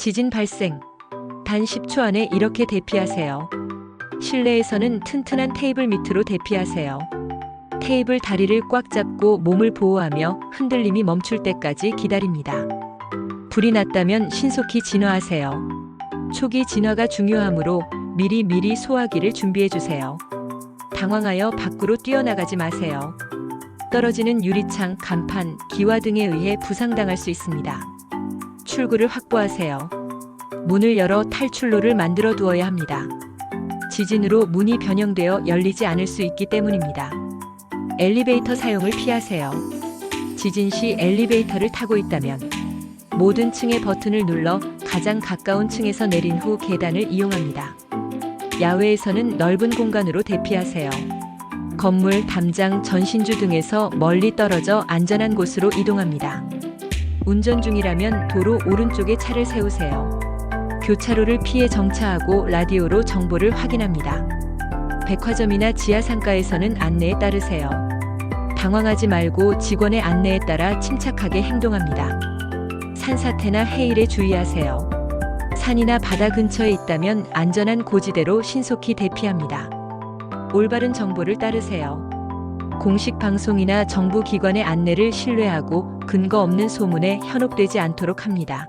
지진 발생. 단 10초 안에 이렇게 대피하세요. 실내에서는 튼튼한 테이블 밑으로 대피하세요. 테이블 다리를 꽉 잡고 몸을 보호하며 흔들림이 멈출 때까지 기다립니다. 불이 났다면 신속히 진화하세요. 초기 진화가 중요하므로 미리 미리 소화기를 준비해 주세요. 당황하여 밖으로 뛰어나가지 마세요. 떨어지는 유리창, 간판, 기와 등에 의해 부상당할 수 있습니다. 출구를 확보하세요. 문을 열어 탈출로를 만들어 두어야 합니다. 지진으로 문이 변형되어 열리지 않을 수 있기 때문입니다. 엘리베이터 사용을 피하세요. 지진 시 엘리베이터를 타고 있다면 모든 층의 버튼을 눌러 가장 가까운 층에서 내린 후 계단을 이용합니다. 야외에서는 넓은 공간으로 대피하세요. 건물, 담장, 전신주 등에서 멀리 떨어져 안전한 곳으로 이동합니다. 운전 중이라면 도로 오른쪽에 차를 세우세요. 교차로를 피해 정차하고 라디오로 정보를 확인합니다. 백화점이나 지하상가에서는 안내에 따르세요. 당황하지 말고 직원의 안내에 따라 침착하게 행동합니다. 산사태나 해일에 주의하세요. 산이나 바다 근처에 있다면 안전한 고지대로 신속히 대피합니다. 올바른 정보를 따르세요. 공식 방송이나 정부 기관의 안내를 신뢰하고 근거 없는 소문에 현혹되지 않도록 합니다.